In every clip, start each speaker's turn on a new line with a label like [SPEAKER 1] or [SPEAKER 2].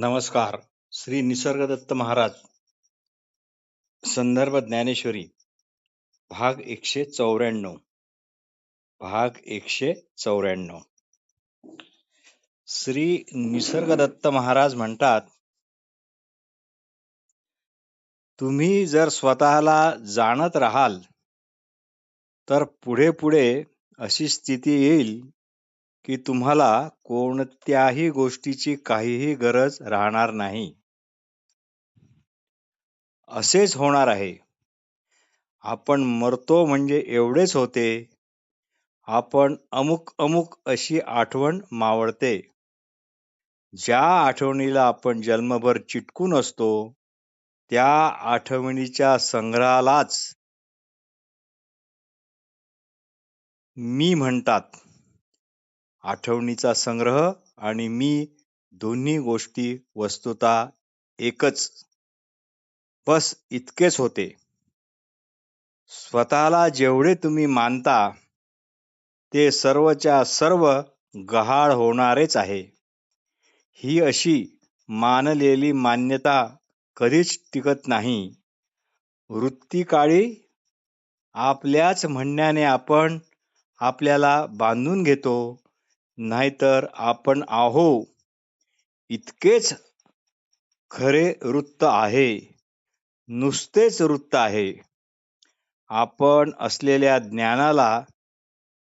[SPEAKER 1] नमस्कार. श्री निसर्गदत्त महाराज. संदर्भ ज्ञानेश्वरी. भाग एकशे चौऱ्याण्णव. भाग एकशे चौऱ्याण्णव. श्री निसर्गदत्त महाराज म्हणतात तुम्ही जर स्वतःला जाणत राहाल तर पुढे पुढे अशी स्थिती येईल की तुम्हाला कोणत्याही गोष्टीची काहीही गरज राहणार नाही. असेच होणार आहे. आपण मरतो म्हणजे एवढेच होते. आपण अमुक अमुक अशी आठवण मावळते. ज्या आठवणीला आपण जन्मभर चिटकून असतो त्या आठवणीच्या संग्रहालाच मी म्हणतात. आठवणीचा संग्रह आणि मी दोन्ही गोष्टी वस्तुता एकच. बस इतकेच होते. स्वतःला जेवढे तुम्ही मानता ते सर्वच्या सर्व गहाळ होणारेच आहे. ही अशी मानलेली मान्यता कधीच टिकत नाही. वृत्तीकाळी आपल्याच म्हणण्याने आपण आपल्याला बांधून घेतो. नाहीतर आपण आहो इतकेच खरे वृत्त आहे नुसतेच वृत्त आहे. आपण असलेल्या ज्ञानाला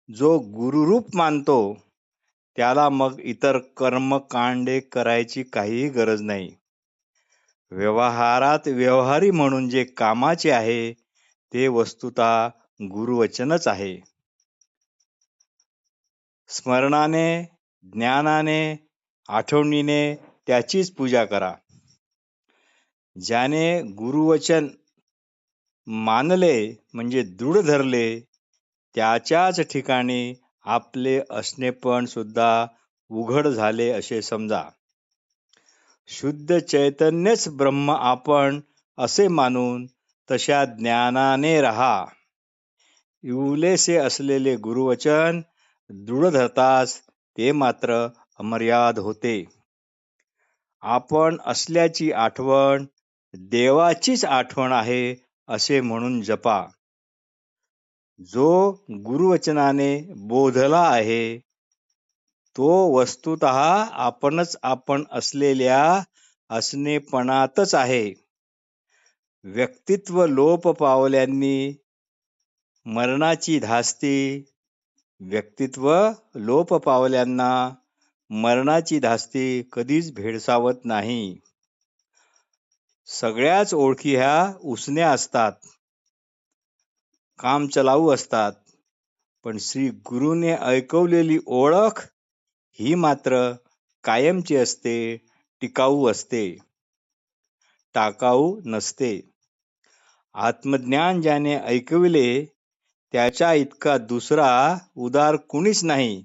[SPEAKER 1] जो गुरुरूप मानतो त्याला मग इतर कर्मकांडे करायची काहीही गरज नाही. व्यवहारात व्यवहारी म्हणून जे कामाचे आहे ते वस्तुता गुरुवचनच आहे. स्मरणाने ज्ञानाने आठवणीने त्याचीच पूजा करा. ज्याने गुरुवचन मानले म्हणजे दृढ धरले त्याच्याच ठिकाणी आपले असणे पण सुद्धा उघड झाले असे समजा. शुद्ध चैतन्यच ब्रह्म आपण असे मानून तशा ज्ञानाने राहा. इवलेसे असलेले गुरुवचन दृढ धरतास ते मात्र अमर्याद होते. आपण असल्याची आठवण देवाचीच आठवण आहे असे म्हणून जपा. जो गुरुवचनाने बोधला आहे तो वस्तुत आपणच आपण असलेल्या असणेपणातच आहे. व्यक्तित्व लोप पावल्यांनी मरणाची धास्ती व्यक्तित्व लोप पावल्यांना मरणाची धास्ती कधीच भेडसावत नाही. सगळ्याच ओळखी ह्या उसण्या असतात. काम चलाऊ असतात. पण श्री गुरुने ऐकवलेली ओळख ही मात्र कायमची असते टिकाऊ असते. टाकाऊ नसते. आत्मज्ञान ज्याने ऐकविले त्याच्या इतका दुसरा उदार कुणीच नाही.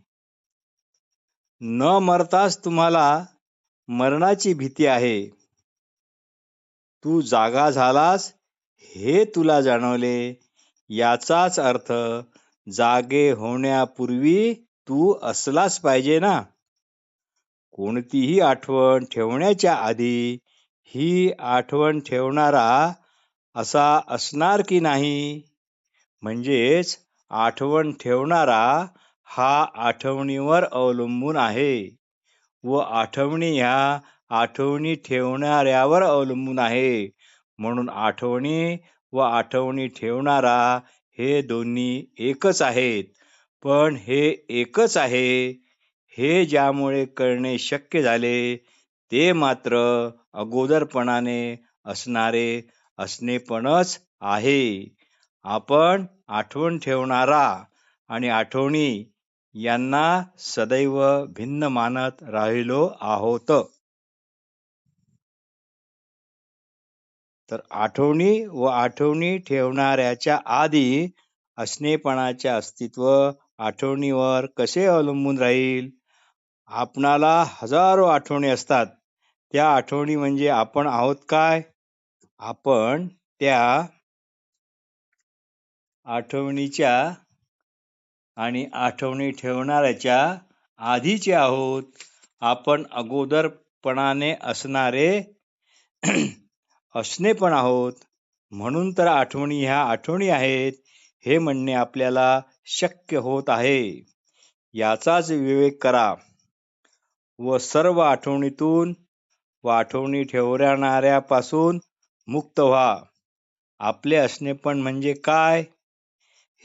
[SPEAKER 1] न मरताच तुम्हाला मरणाची भीती आहे. तू जागा झालास हे तुला जाणवले. याचाच अर्थ जागे होण्यापूर्वी तू असलाच पाहिजे ना. कोणतीही आठवण ठेवण्याच्या आधी ही आठवण ठेवणारा असा असणार की नाही? म्हणजेच आठवण ठेवणारा हा आठवणीवर अवलंबून आहे व आठवणी ह्या आठवणी ठेवणाऱ्यावर अवलंबून आहे. म्हणून आठवणी व आठवणी ठेवणारा हे दोन्ही एकच आहेत. पण हे एकच आहे. हे ज्यामुळे करणे शक्य झाले ते मात्र अगोदरपणाने असणारे असणेपणच आहे. आपण आठवण ठेवणारा आणि आठवणी यांना सदैव भिन्न मानत राहिलो आहोत. तर आठवणी व आठवणी ठेवणाऱ्याच्या आधी असणेपणाचे अस्तित्व आठवणीवर कसे अवलंबून राहील? आपणाला हजारो आठवणी असतात. त्या आठवणी म्हणजे आपण आहोत काय? आपण त्या आठवणीच्या आणि आठवणी ठेवणाऱ्याच्या आधीचे आहोत. आपण अगोदरपणाने असणारे असणे पण आहोत. म्हणून तर आठवणी ह्या आठवणी आहेत हे म्हणणे आपल्याला शक्य होत आहे. याचाच विवेक करा. व सर्व आठवणीतून व आठवणी ठेवणाऱ्यापासून मुक्त व्हा. आपले असणे पण म्हणजे काय?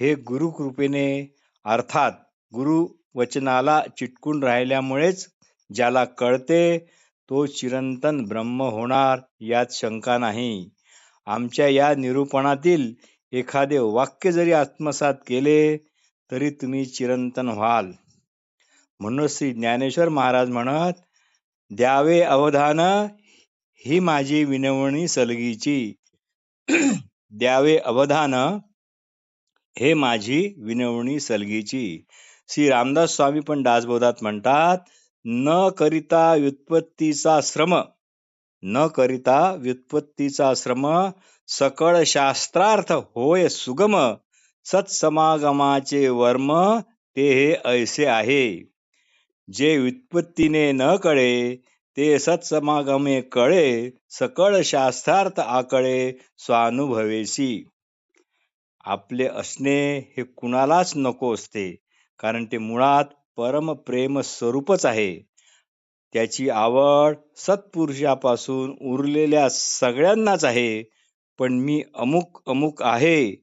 [SPEAKER 1] हे गुरुकृपेने अर्थात गुरु वचनाला चिटकून राहिल्यामुळेच ज्याला कळते तो चिरंतन ब्रह्म होणार यात शंका नाही. आमच्या या निरूपणातील एखादे वाक्य जरी आत्मसात केले तरी तुम्ही चिरंतन व्हाल. म्हणून श्री ज्ञानेश्वर महाराज म्हणत द्यावे अवधान ही माझी विनवणी सलगीची. द्यावे अवधान हे माझी विनवणी सलगीची. श्री रामदास स्वामी पण दासबोधात म्हणतात न करिता व्युत्पत्तीचा श्रम न करिता व्युत्पत्तीचा श्रम सकळ शास्त्रार्थ होय सुगम सत्समागमाचे वर्म ते हे ऐसे आहे. जे व्युत्पत्तीने न कळे ते सत्समागमे कळे सकळ शास्त्रार्थ आकळे स्वानुभवेसी. आपले असणे हे कुणालाच नको असते कारण ते मुळात परमप्रेम स्वरूपच आहे. त्याची आवड सत्पुरुषापासून उरलेल्या सगळ्यांनाच आहे पण मी अमुक अमुक आहे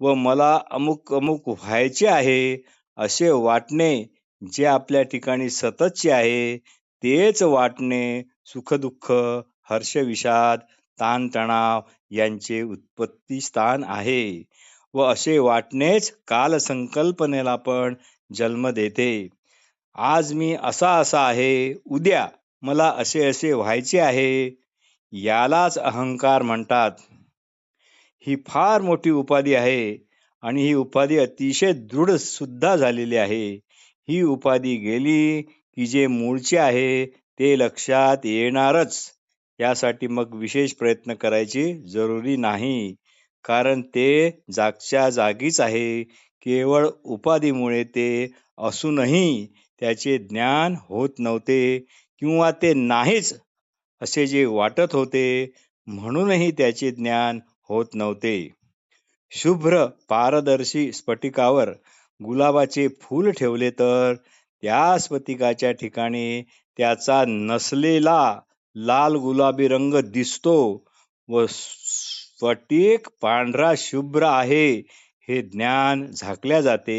[SPEAKER 1] व मला अमुक अमुक व्हायचे आहे असे वाटणे जे आपल्या ठिकाणी सततचे आहे तेच वाटणे सुखदुःख हर्षविषाद ताणतणाव यांचे उत्पत्ती स्थान आहे. व असे वाटणेच काल संकल्पनेला पण जन्म देते. आज मी असा असा आहे उद्या मला असे असे व्हायचे आहे यालाच अहंकार म्हणतात. ही फार मोठी उपाधी आहे आणि ही उपाधी अतिशय दृढ सुद्धा झालेली आहे. ही उपाधी गेली की जे मूळचे आहे ते लक्षात येणारच. यासाठी मग विशेष प्रयत्न करायची जरुरी नाही. कारण ते जागच्या जागीच आहे. केवळ उपाधीमुळे ते असूनही त्याचे ज्ञान होत नव्हते किंवा ते नाहीच असे जे वाटत होते म्हणूनही त्याचे ज्ञान होत नव्हते. शुभ्र पारदर्शी स्फटिकावर गुलाबाचे फूल ठेवले तर त्या स्फटिकाच्या ठिकाणी त्याचा नसलेला लाल गुलाबी रंग दिसतो व स्फटिक पांढरा शुभ्र आहे हे ज्ञान झाकल्या जाते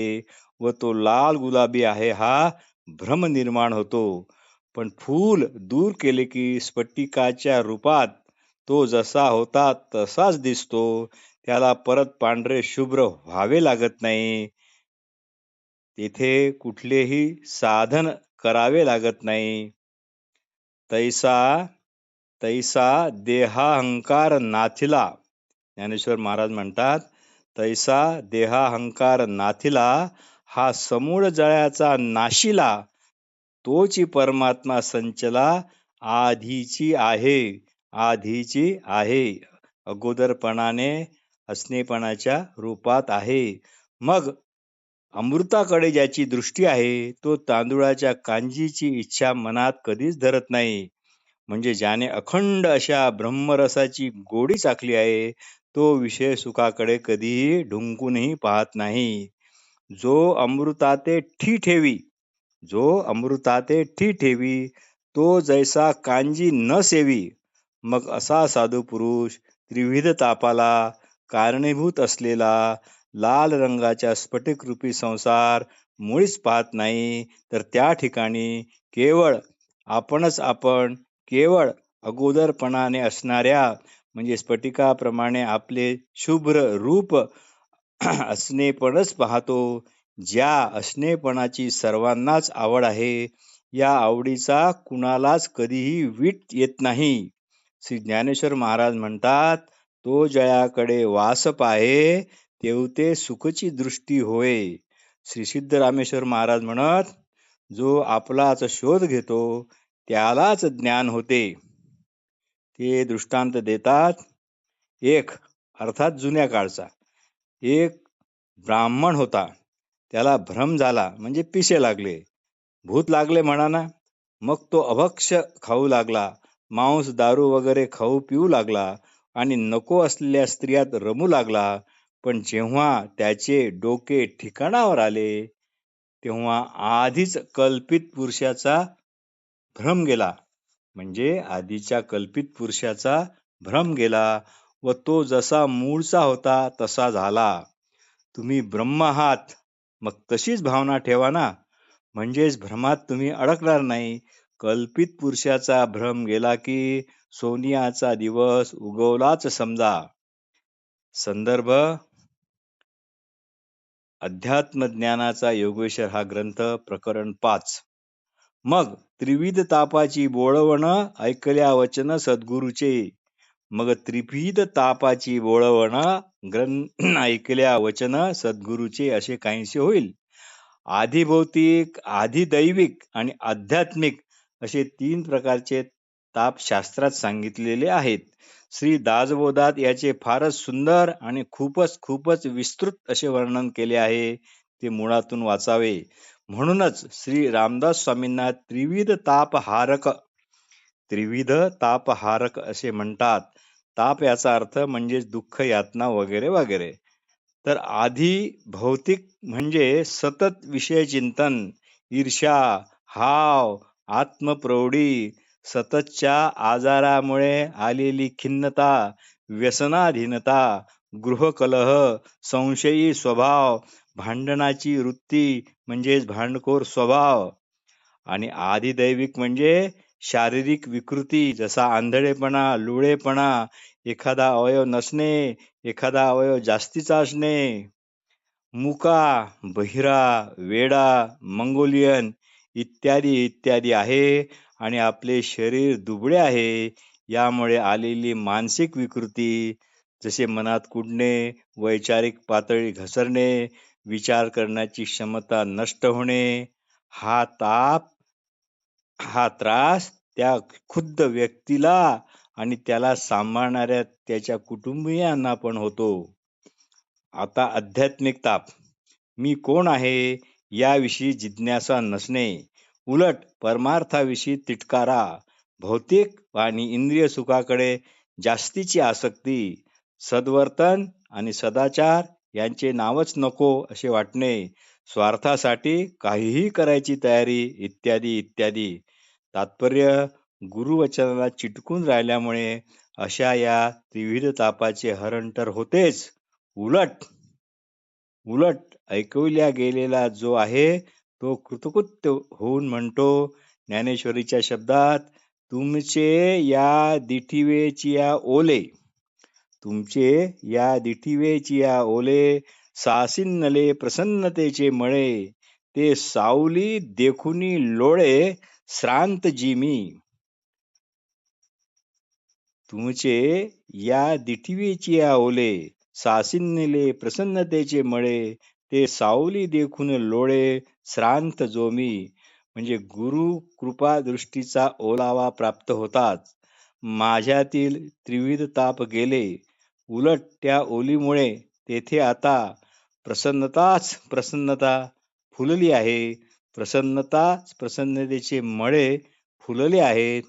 [SPEAKER 1] व तो लाल गुलाबी आहे हा भ्रम निर्माण होतो. पण फूल दूर केले की स्फटिकाच्या रूपात तो जसा होता तसाच दिसतो. त्याला परत पांढरे शुभ्र व्हावे लागत नाही. तेथे कुठलेही साधन करावे लागत नाही. तैसा तैसा देहाहंकार नाथिला ज्ञानेश्वर महाराज म्हणतात तैसा देहाहंकार नाथिला हा समूळ जळ्याचा नाशिला तोची परमात्मा संचला आधीची आहे आधीची आहे अगोदरपणाने असणेपणाच्या रूपात आहे. मग अमृताकडे ज्याची दृष्टी आहे तो तांदुळाच्या कांजीची इच्छा मनात कधीच धरत नाही. म्हणजे ज्याने अखंड अशा ब्रह्मरसाची गोडी चाकली आहे तो विषय सुखाकडे कधीही ढुंकूनही पाहत नाही. जो अमृताते ठी ठेवी जो अमृताते ठी ठेवी तो जैसा कांजी न सेवी मग असा साधू पुरुष त्रिविध तापाला कारणीभूत असलेला लाल रंगाच्या स्फटिकरूपी संसार मुळीच पाहत नाही. तर त्या ठिकाणी केवळ आपणच आपण केवळ अगोदरपणाने असणाऱ्या म्हणजे स्फटिकाप्रमाणे आपले शुभ्र रूप असणेपणच पाहतो. ज्या असणेपणाची सर्वांनाच आवड आहे या आवडीचा कुणालाच कधीही वीट येत नाही. श्री ज्ञानेश्वर महाराज म्हणतात तो जयाकडे वास पाहे तेवते सुखची दृष्टी होय. श्री सिद्ध रामेश्वर महाराज म्हणत जो आपलाच शोध घेतो त्यालाच ज्ञान होते. ते दृष्टांत देतात. एक अर्थात जुन्या काळचा. एक ब्राह्मण होता. त्याला भ्रम झाला म्हणजे पिसे लागले. भूत लागले म्हणा ना मग तो अभक्ष खाऊ लागला. मांस दारू वगैरे खाऊ पिऊ लागला. आणि नको असलेल्या स्त्रियात रमू लागला. पण जेव्हा त्याचे डोके ठिकाणावर आले तेव्हा आधीच कल्पित पुरुषाचा भ्रम गेला. म्हणजे आधीच्या कल्पित पुरुषाचा भ्रम गेला व तो जसा मूळचा होता तसा झाला. तुम्ही ब्रह्म आहात. मग तशीच भावना ठेवा ना. म्हणजेच भ्रमात तुम्ही अडकणार नाही. कल्पित पुरुषाचा भ्रम गेला की सोनियाचा दिवस उगवलाच समजा. संदर्भ अध्यात्म ज्ञानाचा योगेश्वर हा ग्रंथ प्रकरण पाच. मग त्रिविध तापाची बोळवण ऐकल्या वचन सद्गुरूचे. मग त्रिविध तापाची बोळवण ग्रं ऐकल्या वचन सद्गुरूचे असे काहीसे होईल. आधी भौतिक आधी दैविक आणि आध्यात्मिक असे तीन प्रकारचे ताप शास्त्रात सांगितलेले आहेत. श्री दासबोधात याचे फारच सुंदर आणि खूपच खूपच विस्तृत असे वर्णन केले आहे. ते मुळातून वाचावे. म्हणूनच श्री रामदास स्वामींना त्रिविध तापहारक त्रिविध तापहारक असे म्हणतात. ताप याचा अर्थ म्हणजे दुःख यातना वगैरे वगैरे. तर आधी भौतिक म्हणजे सतत विषय चिंतन ईर्षा हाव आत्मप्रौढी सततच्या आजारामुळे आलेली खिन्नता व्यसनाधीनता गृहकलह संशयी स्वभाव भांडणाची वृत्ती म्हणजेच भांडखोर स्वभाव. आणि आदिदैविक म्हणजे शारीरिक विकृती जसा आंधळेपणा लुळेपणा एखादा अवयव नसणे एखादा अवयव जास्तीचा असणे मुका बहिरा वेडा मंगोलियन इत्यादी इत्यादी आहे आणि आपले शरीर दुबळे आहे यामुळे आलेली मानसिक विकृती जसे मनात कुडणे वैचारिक पातळी घसरणे विचार करण्याची क्षमता नष्ट होणे हा ताप हा त्रास त्या खुद्द व्यक्तीला आणि त्याला सांभाळणाऱ्या त्याच्या कुटुंबियांना पण होतो. आता आध्यात्मिक ताप. मी कोण आहे याविषयी जिज्ञासा नसणे. उलट परमार्थाविषयी तिटकारा. भौतिक आणि इंद्रिय सुखाकडे जास्तीची आसक्ती सद्वर्तन आणि सदाचार यांचे नावच नको असे वाटणे स्वार्थासाठी काहीही करायची तयारी इत्यादी इत्यादी. तात्पर्य गुरुवचनाला चिटकून राहिल्यामुळे अशा या त्रिविध तापाचे हरण तर होतेच. उलट उलट ऐकविल्या गेलेला जो आहे तो कृतकृत्य होऊन म्हणतो ज्ञानेश्वरीच्या शब्दात तुमचे या दिठिवेची या ओले तुमचे या दिठिवेची या ओले सासिन्नले प्रसन्नतेचे मळे ते सावली देखुनी लोळे श्रांत जिमी. तुमचे या दिठीवेची या ओले सासिन्नले प्रसन्नतेचे मळे ते सावली देखून लोळे श्रांत जोमी. म्हणजे गुरु कृपा दृष्टीचा ओलावा प्राप्त होताच. माझ्यातील त्रिविध ताप गेले. उलट त्या ओलीमुळे तेथे आता प्रसन्नताच प्रसन्नता फुलली आहे. प्रसन्नताच प्रसन्नतेचे मळे फुलले आहेत.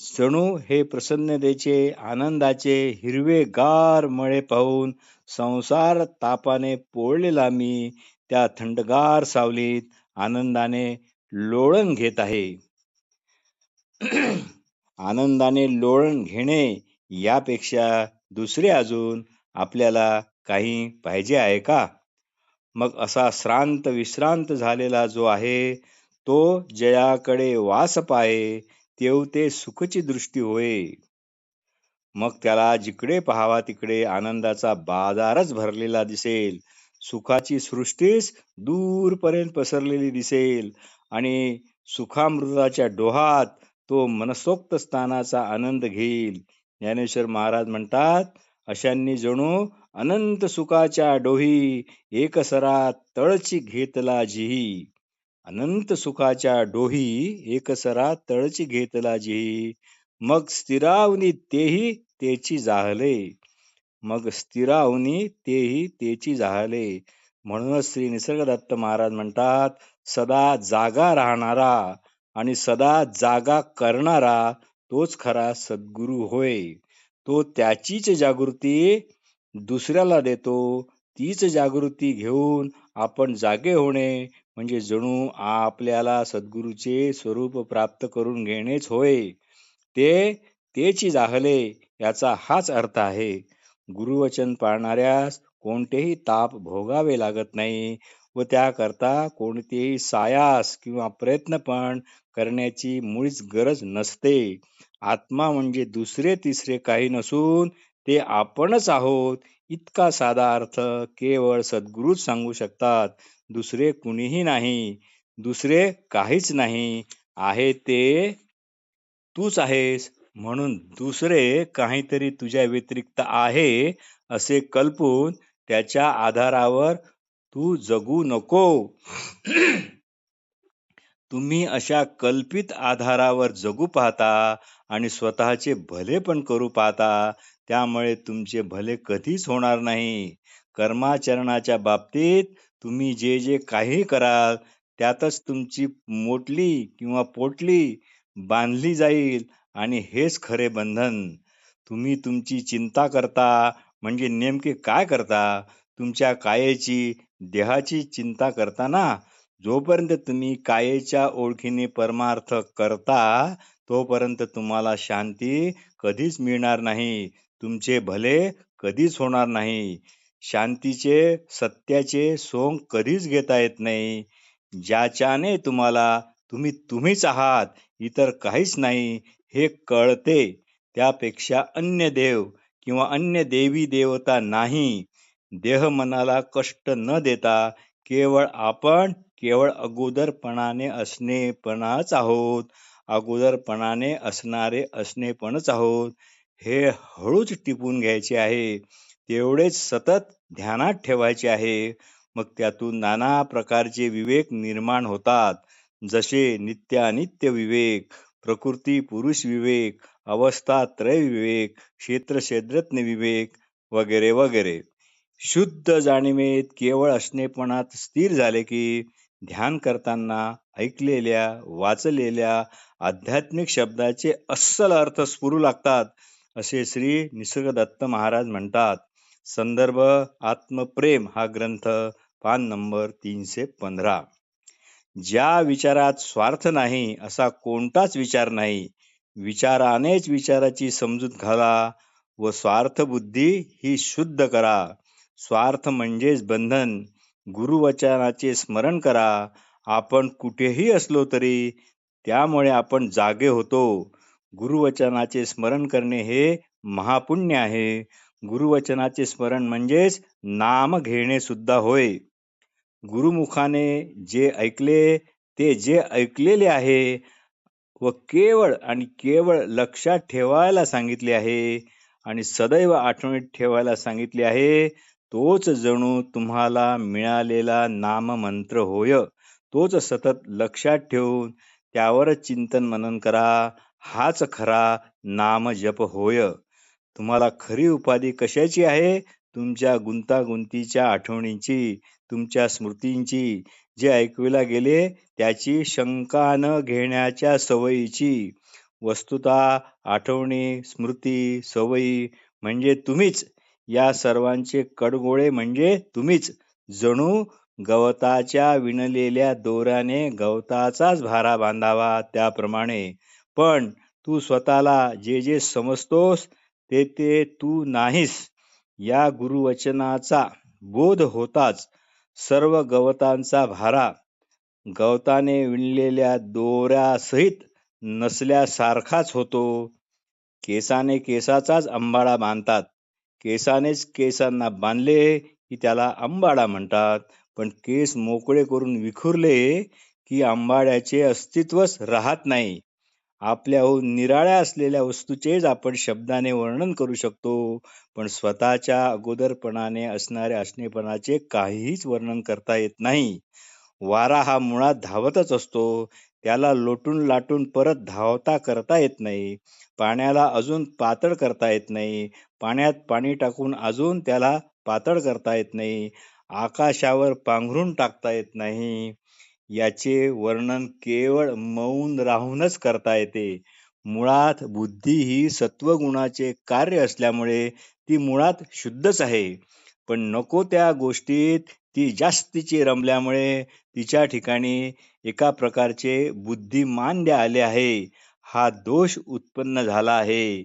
[SPEAKER 1] जणू हे प्रसन्नतेचे आनंदाचे हिरवे गार मळे पाहून संसार तापाने पोळलेला मी त्या थंडगार सावलीत आनंदाने लोळण घेत आहे. आनंदाने लोळण घेणे यापेक्षा दुसरे अजून आपल्याला काही पाहिजे आहे का? मग असा श्रांत विश्रांत झालेला जो आहे तो जयाकडे वास पाये तेव ते सुखची दृष्टी होय. मग त्याला जिकडे पाहावा तिकडे आनंदाचा बाजारच भरलेला दिसेल. सुखाची सृष्टीच दूरपर्यंत पसरलेली दिसेल आणि सुखामृताच्या डोहात तो मनसोक्त स्थानाचा आनंद घेईल. ज्ञानेश्वर महाराज म्हणतात अशांनी जणू अनंत सुखाच्या डोही एकसरा तळची घेतला जिही. अनंत सुखाच्या डोही एकसरा तळची घेतला जिही. मग स्थिरावनी तेही तेची जाहले. मग स्थिरावनी तेही तेची जाहले. म्हणूनच श्री निसर्गदत्त महाराज म्हणतात सदा जागा राहणारा आणि सदा जागा करणारा तोच खरा सद्गुरू होय. तो त्याचीच जागृती दुसऱ्याला देतो. तीच जागृती घेऊन आपण जागे होणे म्हणजे जणू आपल्याला सद्गुरूचे स्वरूप प्राप्त करून घेणेच होय. ते तेची जाहले याचा हाच अर्थ आहे. गुरुवचन पाळणाऱ्यास कोणतेही ताप भोगावे लागत नाही. व त्याकरता कोणतेही सायास किंवा प्रयत्न पण करण्याची मुळीच गरज नसते. आत्मा म्हणजे दुसरे तिसरे काही नसून ते आपणच आहोत. इतका साधा अर्थ केवळ सद्गुरूच सांगू शकतात. दुसरे कुणीही नाही. दुसरे काहीच नाही. आहे ते तूच आहेस. म्हणून दुसरे काहीतरी तुझ्या व्यतिरिक्त आहे असे कल्पून त्याच्या आधारावर तू जगू नको. तुम्ही अशा कल्पित आधारावर जगू पाहता आणि स्वतःचे भले पण करू पाहता त्यामुळे तुमचे भले कधीच होणार नाही. कर्माचरणाच्या बाबतीत तुम्ही जे जे काही कराल त्यातच तुमची मोटली किंवा पोटली बांधली जाईल आणि हेच खरे बंधन. तुम्ही तुमची चिंता करता म्हणजे नेमके काय करता? तुमच्या कायेची देहाची चिंता करताना जोपर्यंत तुम्ही कायेच्या ओळखीने परमार्थ करता तोपर्यंत तुम्हाला शांती कधीच मिळणार नाही. तुमचे भले कधीच होणार नाही. शांतीचे सत्याचे सोंग कधीच घेता येत नाही. ज्याच्याने तुम्हाला तुम्ही तुम्हीच आहात इतर काहीच नाही हे कळते. त्यापेक्षा अन्य देव किंवा अन्य देवी देवता नाही. देह मनाला कष्ट न देता केवळ आपण केवळ अगोदरपणाने असणेपणाच आहोत. अगोदरपणाने असणारे असणेपणच आहोत. हे हळूच टिपून घ्यायचे आहे. तेवढेच सतत ध्यानात ठेवायचे आहे. मग त्यातून नाना प्रकारचे विवेक निर्माण होतात. जसे नित्यानित्य विवेक प्रकृती पुरुष विवेक अवस्था त्रय विवेक क्षेत्र क्षेत्रज्ञ विवेक वगैरे वगैरे. शुद्ध जाणीवेत केवळ असणेपणात स्थिर झाले की ध्यान करताना ऐकलेल्या वाचलेल्या आध्यात्मिक शब्दाचे अस्सल अर्थ स्फुरू लागतात असे श्री निसर्गदत्त महाराज म्हणतात. संदर्भ आत्मप्रेम हा ग्रंथ पान नंबर तीनशे पंधरा. ज्या विचारात स्वार्थ नाही असा कोणताच विचार नाही. विचारानेच विचाराची समजूत घाला व स्वार्थ बुद्धी ही शुद्ध करा. स्वार्थ म्हणजेच बंधन. गुरुवचनाचे स्मरण करा. आपण कुठेही असलो तरी त्यामुळे आपण जागे होतो. गुरुवचनाचे स्मरण करणे हे महापुण्य आहे. गुरुवचनाचे स्मरण म्हणजेच नाम घेणे सुद्धा होय. गुरुमुखाने जे ऐकले ते जे ऐकलेले आहे व केवळ आणि केवळ लक्षात ठेवायला सांगितले आहे आणि सदैव आठवणीत ठेवायला सांगितले आहे तोच जणू तुम्हाला मिळालेला नाम मंत्र होय. तोच सतत लक्षात ठेवून त्यावरच चिंतन मनन करा. हाच खरा नाम जप होय. तुम्हाला खरी उपाधी कशाची आहे? तुमच्या गुंतागुंतीच्या आठवणींची तुमच्या स्मृतींची. जे ऐकविला गेले त्याची शंका न घेण्याच्या सवयीची. वस्तुता आठवणी स्मृती सवयी म्हणजे तुम्हीच. या सर्वांचे कडगोळे म्हणजे तुम्हीच. जणू गवताच्या विणलेल्या दोऱ्याने गवताचाच भारा बांधावा त्याप्रमाणे. पण तू स्वतःला जे जे समजतोस ते ते तू नाहीस. या गुरुवचनाचा बोध होताच. सर्व गवतांचा भारा. गवताने विणलेल्या दोऱ्यासहित नसल्यासारखाच होतो. केसाने केसाचाच अंबाळा बांधतात. केसानेच केसांना बांधले की त्याला अंबाडा म्हणतात. पण केस मोकळे करून विखुरले की आंबाड्याचे अस्तित्वच राहत नाही. आपल्याहून हो निराळ्या असलेल्या वस्तूचेच आपण शब्दाने वर्णन करू शकतो. पण स्वतःच्या अगोदरपणाने असणाऱ्या असणेपणाचे काहीच वर्णन करता येत नाही. वारा हा मुळात धावतच असतो. त्याला लोटून लाटून परत धावता करता येत नाही. पाण्याला अजून पातळ करता येत नाही. पाण्यात पाणी टाकून अजून त्याला पातळ करता येत नाही. आकाशावर पांघरून टाकता येत नाही. याचे वर्णन केवळ मौन राहूनच करता येते. मुळात बुद्धी ही सत्वगुणाचे कार्य असल्यामुळे ती मुळात शुद्धच आहे. पण नको त्या गोष्टीत ती जास्तीची रमल्यामुळे तिच्या ठिकाणी एका प्रकारचे बुद्धिमान्य आले आहे हा दोष उत्पन्न झाला आहे.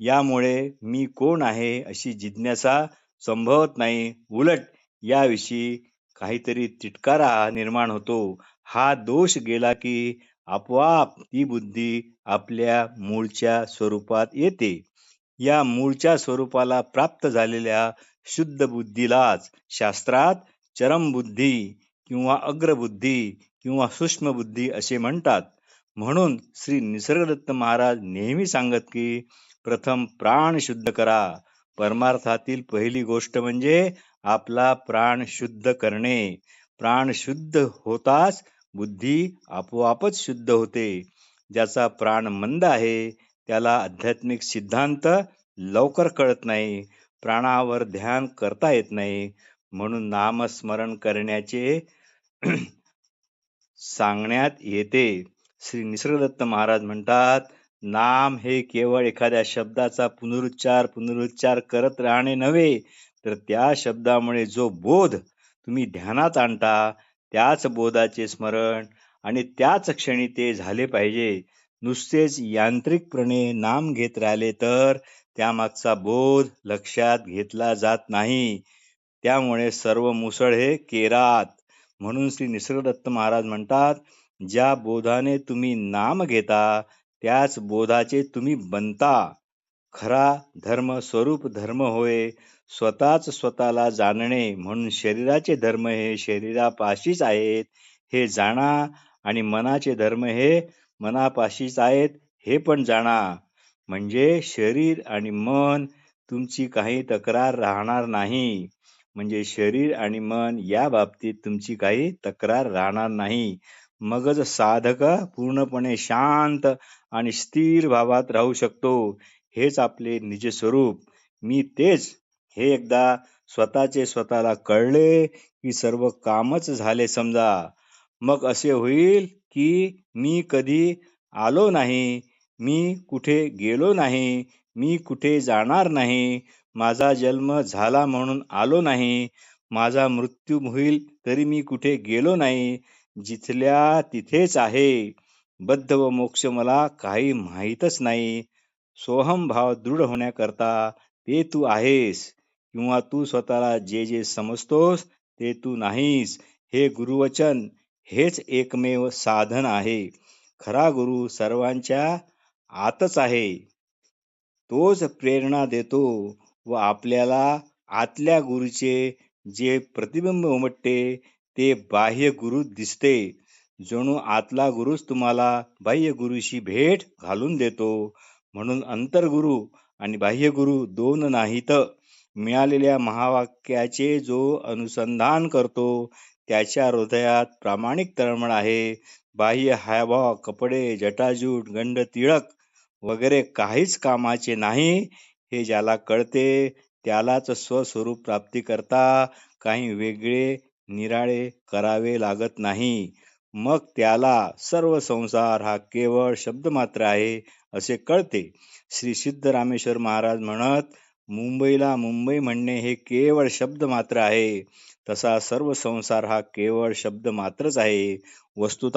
[SPEAKER 1] यामुळे मी कोण आहे अशी जिज्ञासा संभवत नाही. उलट याविषयी काहीतरी तिटकारा निर्माण होतो. हा दोष गेला की आपोआप ती बुद्धी आपल्या मूळच्या स्वरूपात येते. या मूळच्या स्वरूपाला प्राप्त झालेल्या शुद्ध बुद्धीलाच शास्त्रात चरमबुद्धी किंवा अग्रबुद्धी किंवा सूक्ष्म बुद्धी असे म्हणतात. म्हणून श्री निसर्गदत्त महाराज नेहमी सांगत की प्रथम प्राण शुद्ध करा. परमार्थातील पहिली गोष्ट म्हणजे आपला प्राण शुद्ध करणे. प्राण शुद्ध होताच बुद्धी आपोआपच शुद्ध होते. ज्याचा प्राण मंद आहे त्याला आध्यात्मिक सिद्धांत लवकर कळत नाही. प्राणावर ध्यान करता येत नाही. म्हणून नामस्मरण करण्याचे सांगण्यात येते. श्री निसर्गदत्त महाराज म्हणतात नाम हे केवळ एखाद्या शब्दाचा पुनरुच्चार पुनरुच्चार करत राहणे नव्हे तर त्या शब्दामुळे जो बोध तुम्ही ध्यानात आणता त्याच बोधाचे स्मरण आणि त्याच क्षणी ते झाले पाहिजे. नुसतेच यांत्रिकपणे नाम घेत राहिले तर त्यामागचा बोध लक्षात घेतला जात नाही. त्यामुळे सर्व मुसळ हे केरात. म्हणून श्री निसर्गदत्त महाराज म्हणतात ज्या बोधाने तुम्ही नाम घेता त्याच बोधाचे तुम्ही बनता. खरा धर्म स्वरूप धर्म होय स्वतःच स्वतःला जाणणे म्हणून शरीराचे धर्म हे शरीरापाशीच आहेत हे जाणा आणि मनाचे धर्म हे मनापाशीच आहेत हे पण जाणा. म्हणजे शरीर आणि मन तुमची काही तक्रार राहणार नाही. म्हणजे शरीर आणि मन या बाबतीत तुमची काही तक्रार राहणार नाही. मगच साधक पूर्णपणे शांत आणि स्थिर भावात राहू शकतो. हेच आपले निज स्वरूप. मी तेच हे एकदा स्वतःचे स्वतःला कळले की सर्व कामच झाले समजा. मग असे होईल की मी कधी आलो नाही. मी कुठे गेलो नाही. मी कुठे जाणार नाही. माझा जन्म झाला म्हणून आलो नाही. माझा मृत्यू होईल तरी मी कुठे गेलो नाही. जिथल्या तिथेच आहे. बद्ध व मोक्ष मला काही माहीतच नाही. सोहम भाव दृढ होण्याकरता ते तू आहेस किंवा तू स्वतःला जे जे समजतोस ते तू नाहीस. हे गुरुवचन हेच एकमेव साधन आहे. खरा गुरु सर्वांच्या आतच आहे. तोच प्रेरणा देतो. व आपल्याला आतल्या गुरुचे जे प्रतिबिंब उमटते ते बाह्य गुरु दिसते. जणू आतला गुरुच तुम्हाला बाह्य गुरुशी भेट घालून देतो. म्हणून अंतर्गुरु आणि बाह्य गुरु दोन नाहीत. मिळालेल्या महावाक्याचे जो अनुसंधान करतो त्याच्या हृदयात प्रामाणिक तळमळ आहे. बाह्य हायभाव कपडे जटाजूट गंड तिळक वगैरे काहीच कामाचे नाही. हे ज्याला कळते त्यालाच स्वस्वरूप प्राप्ती करता काही वेगळे निराळे करावे लागत नाही. मग त्याला सर्व संसार हा केवळ शब्द मात्र आहे असे कळते. श्री सिद्ध रामेश्वर महाराज म्हणत मुंबईला मुंबई म्हणणे हे केवळ शब्द मात्र आहे. तसा सर्व संसार हा केवळ शब्द मात्रच आहे. वस्तुत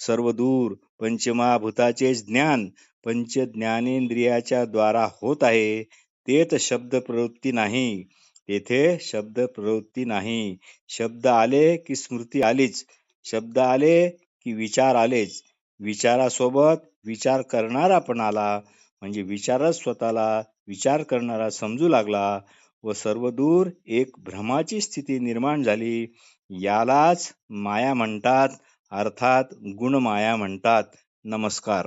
[SPEAKER 1] सर्व दूर पंचमाभूताचे ज्ञान पंच ज्ञानेंद्रियाच्या द्वारा होत आहे तेच शब्द प्रवृत्ती नाही. तेथे शब्द प्रवृत्ती नाही. शब्द आले की स्मृती आलीच. शब्द आले की विचार आलेच. विचारासोबत विचार करणारा पण आला म्हणजे विचारच स्वतःला विचार करणारा समजू लागला व सर्वदूर एक भ्रमाची स्थिती निर्माण झाली. यालाच माया म्हणतात अर्थात गुणमाया म्हणतात. नमस्कार.